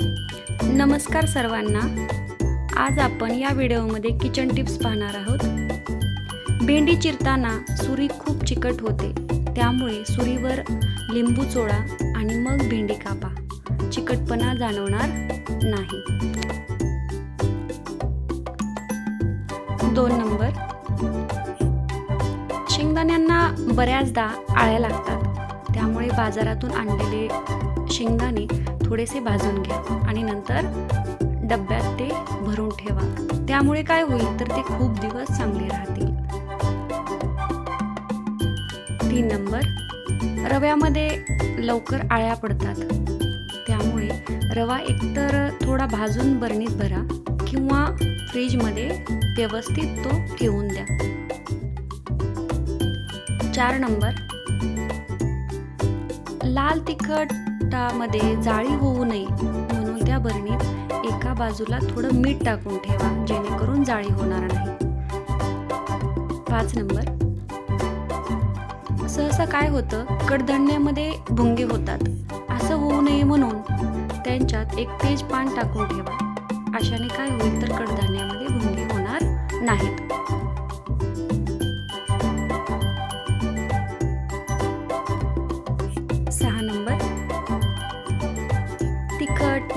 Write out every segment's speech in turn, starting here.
नमस्कार सर्वांना. आज आपण या व्हिडिओमध्ये किचन टिप्स पाहणार आहोत. भेंडी चिरताना सुरी खूप चिकट होते. त्यामुळे सुरीवर लिंबू चोळा आणि मग भेंडी कापा. चिकटपणा जाणवणार नाही. दोन नंबर. शेंगदाण्यांना बऱ्याचदा आळ्या लागतात. त्यामुळे बाजारातून आणलेले शेंगदाणे थोडेसे भाजून घ्या आणि नंतर डब्यात ते भरून ठेवा. त्यामुळे काय होईल तर ते खूप दिवस चांगले राहतील. तीन नंबर रव्यामध्ये लवकर आळ्या पडतात. त्यामुळे रवा एकतर थोडा भाजून बरणीत भरा किंवा फ्रीजमध्ये व्यवस्थित तो ठेवून द्या. चार नंबर लाल तिखट तिखटामध्ये जाळी होऊ नये म्हणून त्या बरणीत एका बाजूला थोडं मीठ टाकून ठेवा जेणेकरून जाळी होणार नाही. पाच नंबर. सहसा काय होतं कडधान्यामध्ये भुंगे होतात. असं होऊ नये म्हणून त्यांच्यात एक तेज पान टाकून ठेवा. अशाने काय होईल तर कडधान्यामध्ये भुंगे होणार नाहीत.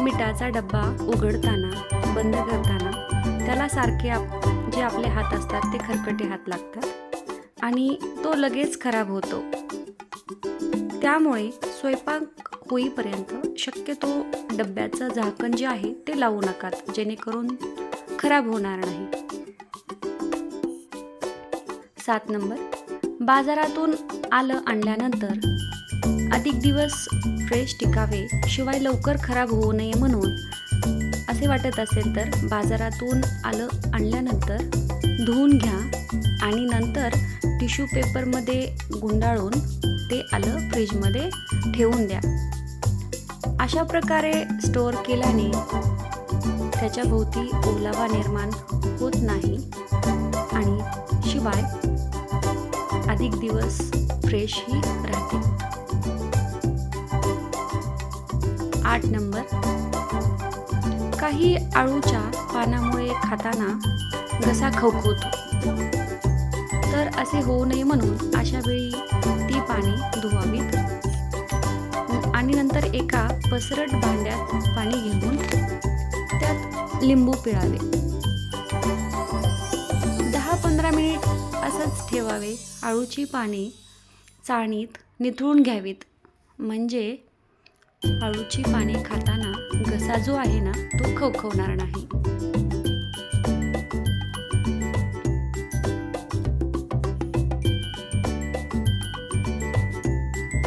मिठाचा डब्बा उघडताना बंद करताना त्याला सारखे आप जे आपले हात असतात ते खरकटे हात लागतात आणि तो लगेच खराब होतो. त्यामुळे स्वयंपाक होईपर्यंत शक्यतो डब्याचं झाकण जे आहे ते लावू नकात जेणेकरून खराब होणार नाही. सात नंबर. बाजारातून आलं आणल्यानंतर अधिक दिवस फ्रेश टिकावे शिवाय लवकर खराब होऊ नये म्हणून. असे वाटत असेल तर बाजारातून आलं आणल्यानंतर धुवून घ्या आणि नंतर टिश्यू पेपरमध्ये गुंडाळून ते आलं फ्रीजमध्ये ठेवून द्या. अशा प्रकारे स्टोअर केल्याने त्याच्याभोवती ओलावा निर्माण होत नाही आणि शिवाय अधिक दिवस फ्रेशही राहते. आठ नंबर. काही आळूच्या पानामुळे खाताना घसा खवखवतो तर असे होऊ नये म्हणून अशा वेळी ती पाने धुवावीत. आणि नंतर एका पसरट भांड्यात पाणी घेऊन त्यात लिंबू पिळावे. दहा पंधरा मिनिट असंच ठेवावे. आळूची पाने चाळणीत निथळून घ्यावीत. म्हणजे आळूची पाने खाताना घसा जो आहे ना तो खवखवणार नाही.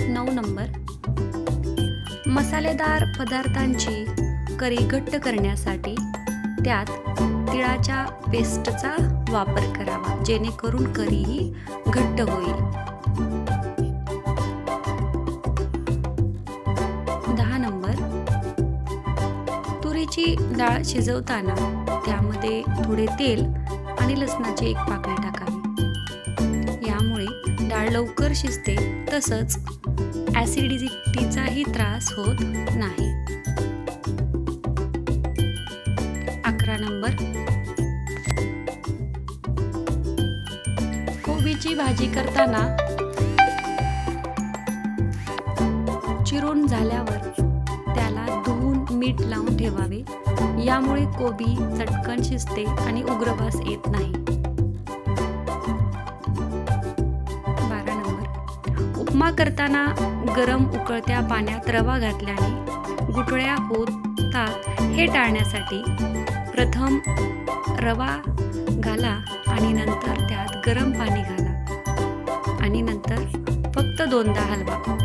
नऊ नंबर. मसालेदार पदार्थांची करी घट्ट करण्यासाठी त्यात तिळाच्या पेस्टचा वापर करावा जेणेकरून करीही घट्ट होईल. तुरीची डाळ शिजवताना त्यामध्ये थोडे तेल आणि लसणाची एक पाकळी टाकावी. यामुळे डाळ लवकर शिजते तसंच ॲसिडिटीचाही त्रास होत नाही. अकरा नंबर. कोबीची भाजी करताना चिरून झाल्यावर मीठ लावून ठेवावे. यामुळे कोबी चटकन शिजते आणि उग्रवास येत नाही. बारा नंबर. उपमा करताना गरम उकळत्या पाण्यात रवा घातल्याने गुठळ्या होतात हे टाळण्यासाठी प्रथम रवा घाला आणि नंतर त्यात गरम पाणी घाला. आणि नंतर फक्त दोनदा हलवा.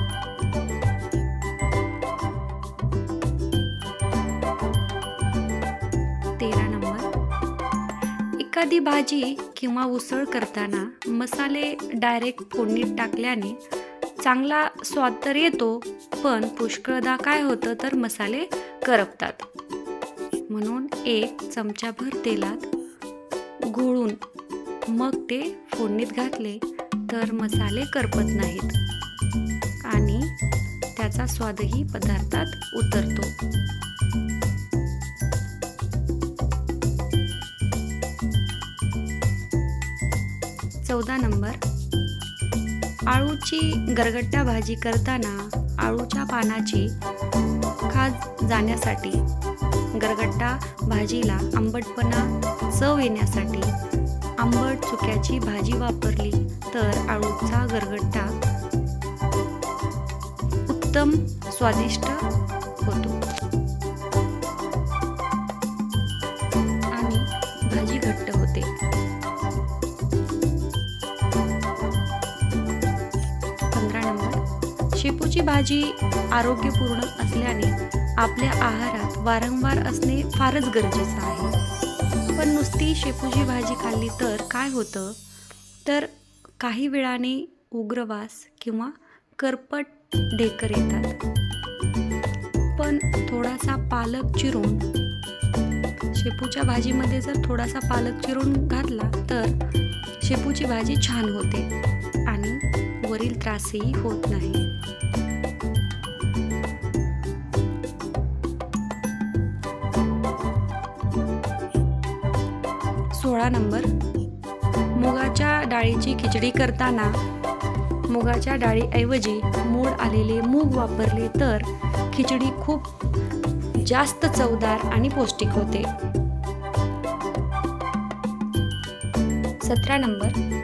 एखादी भाजी किंवा उसळ करताना मसाले डायरेक्ट फोडणीत टाकल्याने चांगला स्वाद तर येतो पण पुष्कळदा काय होतं तर मसाले करपतात. म्हणून एक चमचाभर तेलात घोळून मग ते फोडणीत घातले तर मसाले करपत नाहीत. आणि त्याचा त्याचा स्वादही पदार्थात उतरतो. चौदा नंबर. आळूची गरगट्टा भाजी करताना आळूच्या पानाची खाज जाण्यासाठी गरगट्टा भाजीला आंबटपणा चव येण्यासाठी आंबट चुक्याची भाजी वापरली तर आळूचा गरगट्टा उत्तम स्वादिष्ट होतो. भाजी आरोग्यपूर्ण असल्याने आपल्या आहारात वारंवार असणे फारच गरजेचं आहे. पण नुसती शेपूची भाजी खाल्ली तर काय होतं? तर काही वेळाने उग्रवास किंवा करपट ढेकर येतात. पण थोडासा पालक चिरून शेपूच्या भाजीमध्ये जर थोडासा पालक चिरून घातला तर शेपूची भाजी छान होते आणि वरील त्रासही होत नाही. सोळा नंबर. मुगाच्या डाळीची खिचडी करताना मुगाच्या डाळीऐवजी मूळ आलेले मूग वापरले तर खिचडी खूप जास्त चवदार आणि पौष्टिक होते. सतरा नंबर.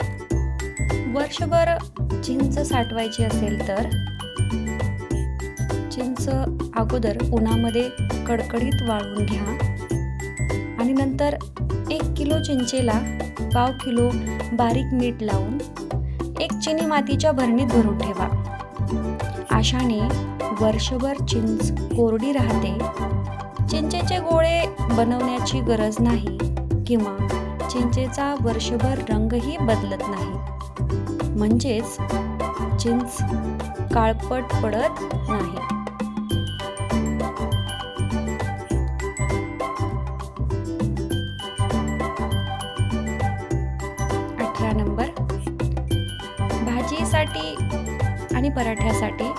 वर्षभर चिंच साठवायची असेल तर? चिंच अगोदर उन्हामध्ये कडकडीत वाळवून घ्या. आणि नंतर एक किलो चिंचेला पाव किलो बारीक मीठ लावून एक चिनी मातीच्या भरणीत भरून ठेवा. अशाने वर्षभर चिंच कोरडी राहते. चिंचेचे गोळे बनवण्याची गरज नाही किंवा चिंचेचा वर्षभर रंगही बदलत नाही. म्हणजेच जीन्स काळपट पडत नाही. अठरा नंबर. भाजीसाठी आणि पराठ्यासाठी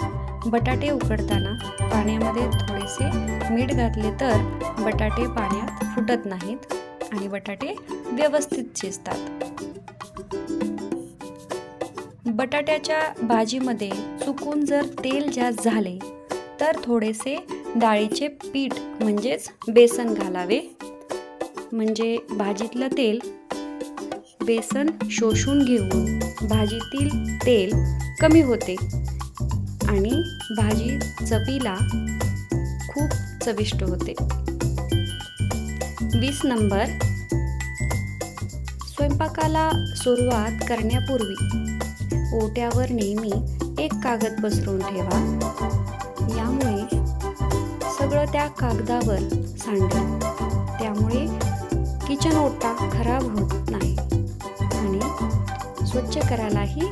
बटाटे उकडताना पाण्यामध्ये थोडेसे मीठ घातले तर बटाटे पाण्यात फुटत नाहीत आणि बटाटे व्यवस्थित शिजतात. बटाट्याच्या भाजीमध्ये चुकून जर तेल जास्त झाले तर थोडेसे डाळीचे पीठ म्हणजेच बेसन घालावे. म्हणजे भाजीतलं तेल बेसन शोषून घेऊन भाजीतील तेल कमी होते आणि भाजी चवीला खूप चविष्ट होते. वीस नंबर. स्वयंपाकाला सुरुवात करण्यापूर्वी ओट्यावर नेहमी एक कागद पसरून ठेवा. यामुळे सगळं त्या कागदावर सांडेल. त्यामुळे किचन ओटा खराब होत नाही आणि स्वच्छ करायलाही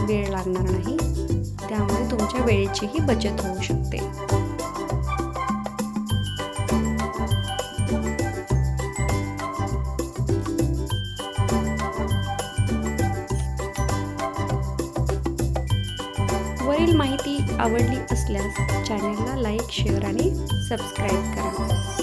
वेळ लागणार नाही. त्यामुळे तुमच्या वेळेचीही बचत होऊ शकते. वरील माहिती आवडली असल्यास चॅनेलला लाईक शेअर आणि सबस्क्राईब करा.